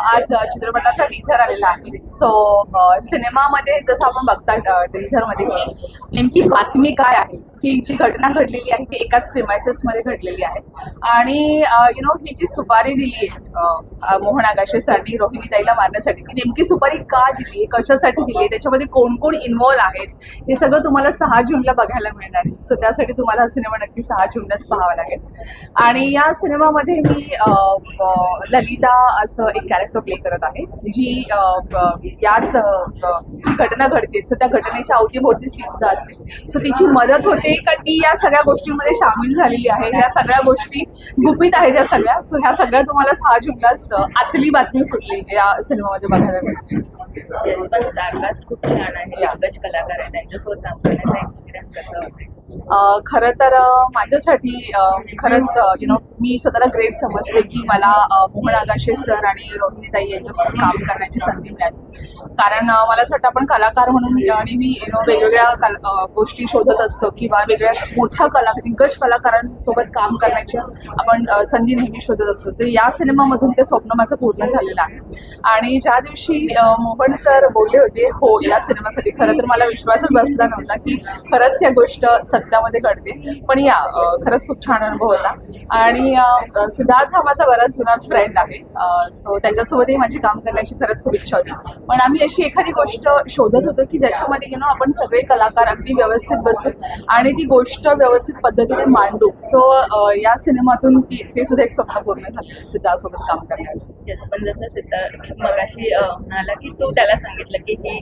आज चित्रपटाचा टीझर आलेला आहे. सो सिनेमामध्ये जसं आपण बघता टीझरमध्ये की नेमकी बातमी काय आहे? ही जी घटना घडलेली आहे ती एकाच प्रिमायसेस मध्ये घडलेली आहे. आणि यु नो ही जी सुपारी दिली आहे मोहन आगाशेसाठी रोहिणी ताईला मारण्यासाठी ती नेमकी सुपारी का दिली कशासाठी दिली आहे त्याच्यामध्ये कोण कोण इन्व्हॉल्व आहेत हे सगळं तुम्हाला सहा जूनला बघायला मिळणार आहे. सो त्यासाठी तुम्हाला हा सिनेमा नक्की सहा जूनलाच पाहावा लागेल. आणि या सिनेमामध्ये मी ललिता असं एक कॅरेक्टर प्ले करत आहे जी याच जी घटना घडते सो त्या घटनेच्या अवतीभोवतीच ती सुद्धा असते. सो तिची मदत होते का ती या सगळ्या गोष्टींमध्ये सामील झालेली आहे ह्या सगळ्या गोष्टी गुपित आहेत या सगळ्या. सो ह्या सगळ्या तुम्हाला सहा जूनलाच अ, आतली बातमी फुटली या सिनेमामध्ये बघायला मिळते. पण स्टारकास्ट खूप छान आहे. कलाकार आहे त्यांच्यासोबत काम करण्याचा एक्सपिरियन्स कसा होता? अ, खरं तर माझ्यासाठी खरंच यु नो मी स्वतःला ग्रेट समजते की मला मोहन आगाशे सर आणि रोहिणीताई यांच्यासोबत काम करण्याची संधी मिळाली. कारण मला असं वाटतं आपण कलाकार म्हणून आणि मी यु नो वेगवेगळ्या गोष्टी शोधत असतो किंवा वेगळ्या मोठ्या कला दिग्गज कलाकारांसोबत काम करण्याची आपण संधी नेहमी शोधत असतो. तर या सिनेमामधून ते स्वप्न माझं पूर्ण झालेलं आहे. आणि ज्या दिवशी मोहन सर बोलले होते हो या सिनेमासाठी खरं तर मला विश्वासच बसला नव्हता की खरंच या गोष्ट सत्यामध्ये घडते. पण या खरंच खूप छान अनुभव होता. आणि सिद्धार्थ हा माझा बराच जुना फ्रेंड आहे. सो त्याच्यासोबतही माझी काम करण्याची खरंच खूप इच्छा होती. पण आम्ही अशी एखादी गोष्ट शोधत होतो की ज्याच्यामध्ये यु नो आपण सगळे कलाकार अगदी व्यवस्थित बसू आणि ती गोष्ट व्यवस्थित पद्धतीने मांडू. सो या सिनेमातून ती ते सुद्धा एक स्वप्न पूर्ण झालं सिद्धार्थसोबत काम करण्याचं. पण जसं सिद्धार्थ मगाशी म्हणाला की तू त्याला सांगितलं की ही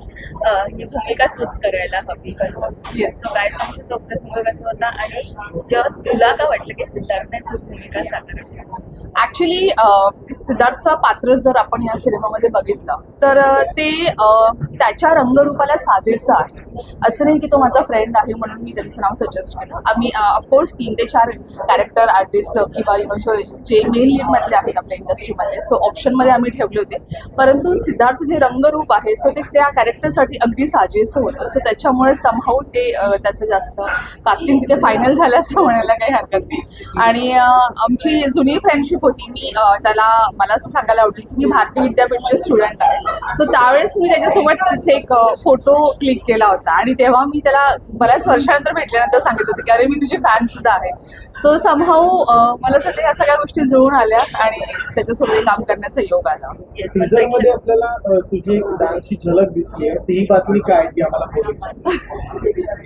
ही भूमिका तूच करायला हवी कसं काय सांगू तो प्रसंग कसा होता? आणि जेव्हा तुला का वाटलं की सिद्धार्थनेच ही भूमिका साकारावी ऍक्च्युली सिद्धार्थचं पात्र जर आपण या सिनेमामध्ये बघितलं तर ते अ, त्याच्या रंगरूपाला साजेसा आहे. असं नाही की तो माझा फ्रेंड आहे म्हणून मी त्यांचं नाव सजेस्ट केलं. आम्ही ऑफकोर्स तीन ते चार कॅरेक्टर आर्टिस्ट किंवा यु नो जो जे मेन लीडमधले आहेत आपल्या इंडस्ट्रीमध्ये सो ऑप्शनमध्ये आम्ही ठेवले होते. परंतु सिद्धार्थ जे रंगरूप आहे सो ते त्या कॅरेक्टरसाठी अगदी साजेसं होतं. सो त्याच्यामुळे समहाऊ ते त्याचं जास्त कास्टिंग तिथे फायनल झालं असं म्हणायला काही हरकत नाही. आणि आमची जुनी फ्रेंडशिप होती. मी त्याला मला असं सांगायला आवडेल की मी भारतीय विद्यापीठचे स्टुडंट आहे. सो त्यावेळेस मी त्याच्यासोबत तिथे एक फोटो क्लिक केला होता. आणि तेव्हा मी त्याला बऱ्याच वर्षानंतर भेटल्यानंतर सांगितलं होतं की अरे मी तुझी फॅन सुद्धा आहे. सो समहाऊ मला असं वाटतं ह्या सगळ्या गोष्टी जुळून आल्या आणि त्याच्यासोबत काम करण्याचा योग आला. येस टीजरमध्ये आपल्याला तुझी डान्सची झलक दिसली आहे ती बातमी काय आम्हाला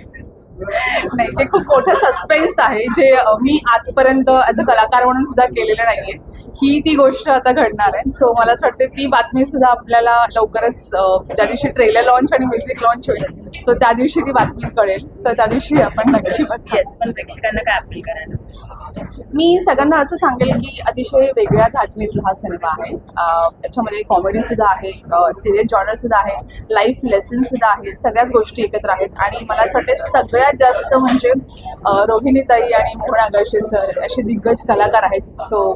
ते खूप मोठं सस्पेन्स आहे जे मी आजपर्यंत ॲज अ कलाकार म्हणून सुद्धा केलेलं नाहीये. ही ती गोष्ट आता घडणार आहे. सो मला असं वाटतं ती बातमी सुद्धा आपल्याला लवकरच ज्या दिवशी ट्रेलर लॉन्च आणि म्युझिक लॉन्च होईल सो त्या दिवशी ती बातमी कळेल. तर त्या दिवशी आपण नक्की बघू. पण प्रेक्षकांना काय अपील करायला? मी सगळ्यांना असं सांगेल की अतिशय वेगळ्या धाटणीतला हा सिनेमा आहे. त्याच्यामध्ये कॉमेडी सुद्धा आहे सिरियस जॉनर सुद्धा आहे लाईफ लेसन सुद्धा आहे सगळ्याच गोष्टी एकत्र आहेत. आणि मला असं वाटतं सगळ्यात जास्त म्हणजे रोहिणी रोहिणीताई आणि मोहन आगाशे सर असे दिग्गज कलाकार आहेत. सो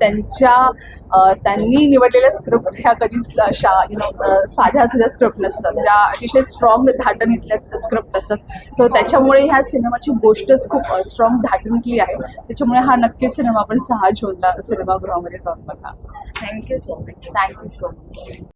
त्यांच्या त्यांनी निवडलेल्या स्क्रिप्ट ह्या कधीच अशा यु नो साध्या सुद्धा स्क्रिप्ट नसतात. त्या अतिशय स्ट्रॉंग धाटणीतल्याच स्क्रिप्ट असतात. सो त्याच्यामुळे ह्या सिनेमाची गोष्टच खूप स्ट्रॉंग धाटणीतली आहे. त्याच्यामुळे हा नक्कीच सिनेमा आपण सहा जूनला सिनेमागृहामध्ये जाऊन बघा. Thank you so much thank you so much